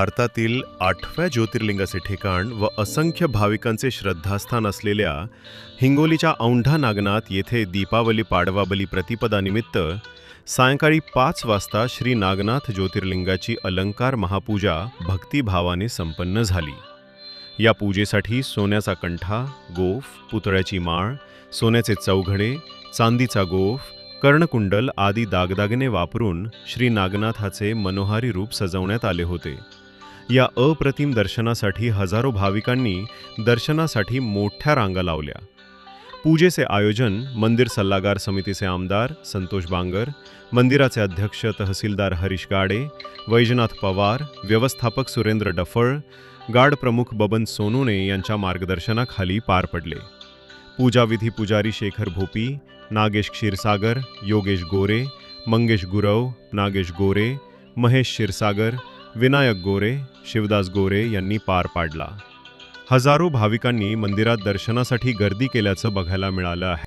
भारतातील आठव्या ज्योतिर्लिंगाचे ठिकाण व असंख्य भाविकांचे श्रद्धास्थान असलेल्या हिंगोलीच्या औंढा नागनाथ येथे दीपावली पाडवाबली प्रतिपदानिमित्त सायंकाळी पाच वाजता श्री नागनाथ ज्योतिर्लिंगाची अलंकार महापूजा भक्तिभावाने संपन्न झाली. या पूजेसाठी सोन्याचा कंठा गोफ पुतळ्याची माळ सोन्याचे चौघडे चांदीचा गोफ कर्णकुंडल आदी दागदागिने वापरून श्री नागनाथाचे मनोहारी रूप सजवण्यात आले होते. या अप्रतिम दर्शनासाठी हजारो भाविकांनी दर्शनासाठी मोठ्या रांगा लावल्या. पूजेचे आयोजन मंदिर सल्लागार समितीचे आमदार संतोष बांगर मंदिराचे अध्यक्ष तहसीलदार हरीश गाडे वैजनाथ पवार व्यवस्थापक सुरेंद्र डफळ गार्ड प्रमुख बबन सोनोने यांच्या मार्गदर्शनाखाली पार पडले. पूजाविधी पुजारी शेखर भोपी नागेश क्षीरसागर योगेश गोरे मंगेश गुरव नागेश गोरे महेश क्षीरसागर विनायक गोरे शिवदास गोरे यांनी पार पाडला. हजारो भाविकांनी मंदिरात दर्शनासाठी गर्दी केल्याचं बघायला मिळालं आहे.